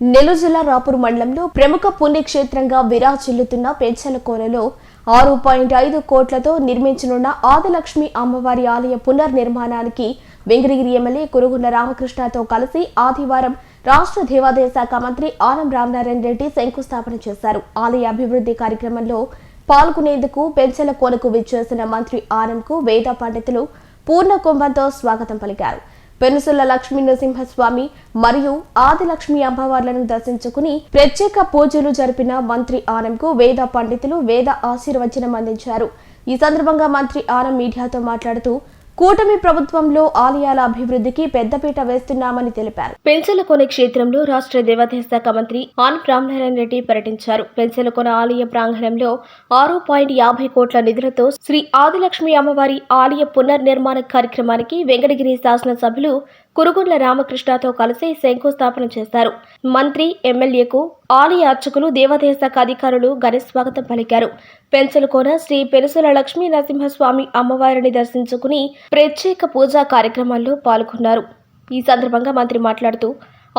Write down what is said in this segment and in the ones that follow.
నెల్లూరు జిల్లా రాపూర్ మండలంలో ప్రముఖ పుణ్యక్షేత్రంగా విరాజిల్లుతున్న పెంచల కోనలో ఆరు పాయింట్ ఐదు కోట్లతో నిర్మించనున్న ఆదిలక్ష్మి అమ్మవారి ఆలయ పునర్నిర్మాణానికి వెంకటగిరి ఎమ్మెల్యే కురుగుండ్ల రామకృష్ణతో కలిసి ఆదివారం రాష్ట్ర దేవాదాయ శాఖ మంత్రి ఆనం రామనారాయణ రెడ్డి శంకుస్థాపన చేశారు. ఆలయ అభివృద్ధి కార్యక్రమంలో పాల్గొనేందుకు పెంచల కోనకు విచ్చేసిన మంత్రి ఆనంకు వేద పండితులు పూర్ణ కుంభంతో స్వాగతం పలికారు. పెనుసుల లక్ష్మీ నరసింహస్వామి మరియు ఆదిలక్ష్మి అమ్మవార్లను దర్శించుకుని ప్రత్యేక పూజలు జరిపిన మంత్రి ఆనంకు వేద పండితులు వేద ఆశీర్వచనం అందించారు. ఈ సందర్భంగా మంత్రి ఆనం మీడియాతో మాట్లాడుతూ కూటమి ప్రభుత్వంలో ఆలయాల అభివృద్ధికి పెద్దపీట వేస్తున్నామని తెలిపారు. పెంచలకొన క్షేత్రంలో రాష్ట్ర దేవాదాయ శాఖ మంత్రి ఆన్ రామనారాయణ రెడ్డి పర్యటించారు పెన్సలకొన ఆలయ ప్రాంగణంలో ఆరు పాయింట్ యాభై కోట్ల నిధులతో శ్రీ ఆదిలక్ష్మి అమ్మవారి ఆలయ పునర్నిర్మాణ కార్యక్రమానికి వెంకటగిరి శాసనసభ్యులు కురుగుండ్ల రామకృష్ణతో కలిసి శంకుస్థాపన చేశారు మంత్రి ఎమ్మెల్యేకు ఆలయ అర్చకులు దేవాదాయ శాఖ అధికారులు ఘన స్వాగతం పలికారు. పెంచలకోన శ్రీ పెనుసుల లక్ష్మీ నరసింహస్వామి అమ్మవారిని దర్శించుకుని ప్రత్యేక పూజా కార్యక్రమాల్లో పాల్గొన్నారు. ఈ సందర్భంగా మంత్రి మాట్లాడుతూ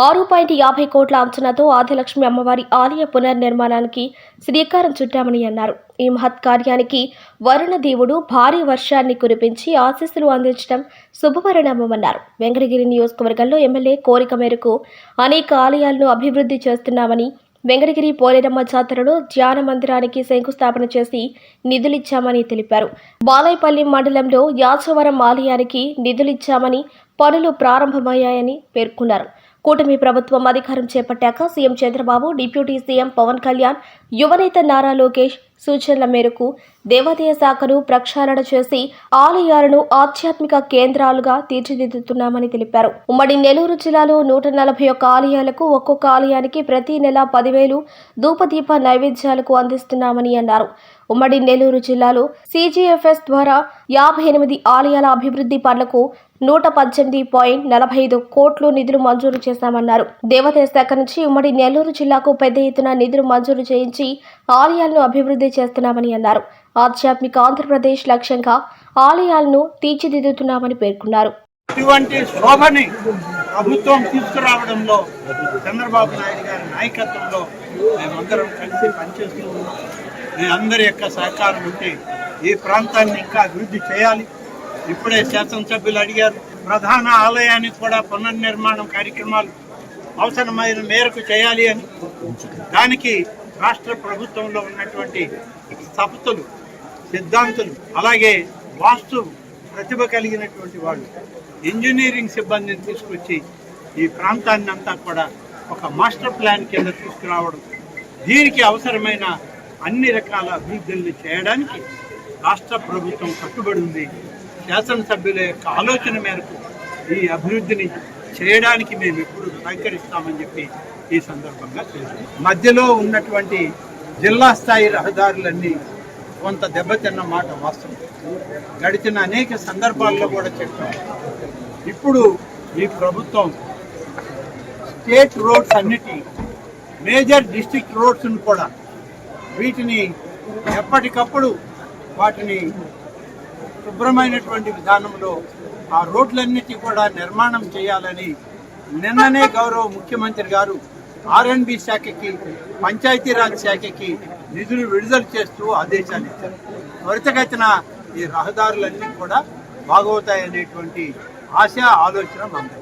ఆరు పాయింట్ యాభై కోట్ల అంచనాతో ఆదిలక్ష్మి అమ్మవారి ఆలయ పునర్నిర్మాణానికి శ్రీకారం చుట్టామని అన్నారు. ఈ మహత్ కార్యానికి వరుణ దేవుడు భారీ వర్షాన్ని కురిపించి ఆశీస్సులు అందించడం శుభపరిణామమన్నారు. వెంకటగిరి నియోజకవర్గంలో ఎమ్మెల్యే కోరిక మేరకు అనేక ఆలయాలను అభివృద్ధి చేస్తున్నామని వెంకటగిరి పోలేరమ్మ జాతరలో ధ్యాన మందిరానికి శంకుస్థాపన చేసి నిధులిచ్చామని తెలిపారు. బాలాయపల్లి మండలంలో యాచవరం ఆలయానికి నిధులిచ్చామని పనులు ప్రారంభమయ్యాయని పేర్కొన్నారు. కూటమి ప్రభుత్వం అధికారం చేపట్టాక CM Chandrababu deputy CM Pawan Kalyan యువనేత నారా లోకేష్ సూచనల మేరకు దేవాదాయ శాఖను ప్రక్షాళన చేసి ఆలయాలను ఆధ్యాత్మిక కేంద్రాలుగా తీర్చిదిద్దుతున్నామని తెలిపారు. ఉమ్మడి నెల్లూరు జిల్లాలో నూట నలభై ఒక్క ఆలయాలకు ఒక్కొక్క ఆలయానికి ప్రతి నెల పదివేలు ధూపదీప నైవేద్యాలకు అందిస్తున్నామని అన్నారు. ఉమ్మడి నెల్లూరు జిల్లాలో సీజీఎఫ్ఎస్ ద్వారా యాభై ఎనిమిది ఆలయాల అభివృద్ధి పనులకు నూట పద్దెనిమిది పాయింట్ నలభై ఐదు కోట్లు నిధులు మంజూరు చేశామన్నారు. దేవాదాయ శాఖ నుంచి ఉమ్మడి నెల్లూరు జిల్లాకు పెద్ద ఎత్తున నిధులు మంజూరు చేయించి ఆలయాలను అభివృద్ధి అభివృద్ధి చేస్తున్నామని అన్నారు. ఆధ్యాత్మిక ఆంధ్రప్రదేశ్ లక్ష్యంగా ఆలయాలను తీర్చిదిద్దుతున్నామని పేర్కొన్నారు. ఇటువంటి శోభని ప్రభుత్వం తీసుకురావడంలో చంద్రబాబు నాయుడు గారి నాయకత్వంలో మేమందరం కలిసి పనిచేస్తూ ఉన్నాం మీ అందరి యొక్క సహకారం ఉంటే ఈ ప్రాంతాన్ని ఇంకా అభివృద్ధి చేయాలి. ఇప్పుడే శాసనసభ్యులు అడిగారు ప్రధాన ఆలయానికి కూడా పునర్నిర్మాణం కార్యక్రమాలు అవసరమైన మేరకు చేయాలి అని. దానికి రాష్ట్ర ప్రభుత్వంలో ఉన్నటువంటి సపతులు సిద్ధాంతులు అలాగే వాస్తు ప్రతిభ కలిగినటువంటి వాళ్ళు ఇంజనీరింగ్ సిబ్బందిని తీసుకొచ్చి ఈ ప్రాంతాన్ని అంతా కూడా ఒక మాస్టర్ ప్లాన్ కింద తీసుకురావడం దీనికి అవసరమైన అన్ని రకాల అభివృద్ధుల్ని చేయడానికి రాష్ట్ర ప్రభుత్వం కట్టుబడి ఉంది. శాసనసభ్యుల యొక్క ఆలోచన మేరకు ఈ అభివృద్ధిని చేయడానికి మేము ఎప్పుడు సహకరిస్తామని చెప్పి ఈ సందర్భంగా మధ్యలో ఉన్నటువంటి జిల్లా స్థాయి రహదారులన్నీ కొంత దెబ్బతిన్న మాట వాస్తవం. గడిచిన అనేక సందర్భాల్లో కూడా చెప్పాం. ఇప్పుడు ఈ ప్రభుత్వం స్టేట్ రోడ్స్ అన్నిటి మేజర్ డిస్ట్రిక్ట్ రోడ్స్ను కూడా వీటిని ఎప్పటికప్పుడు వాటిని శుభ్రమైనటువంటి విధానంలో ఆ రోడ్లన్నిటి కూడా నిర్మాణం చేయాలని నిన్ననే గౌరవ ముఖ్యమంత్రి గారు ఆర్ఎన్బి శాఖకి పంచాయతీరాజ్ శాఖకి నిధులు విడుదల చేస్తూ ఆదేశాలు ఇచ్చారు. త్వరితగతిన ఈ రహదారులన్నీ కూడా బాగవుతాయనేటువంటి ఆశ ఆలోచన మంది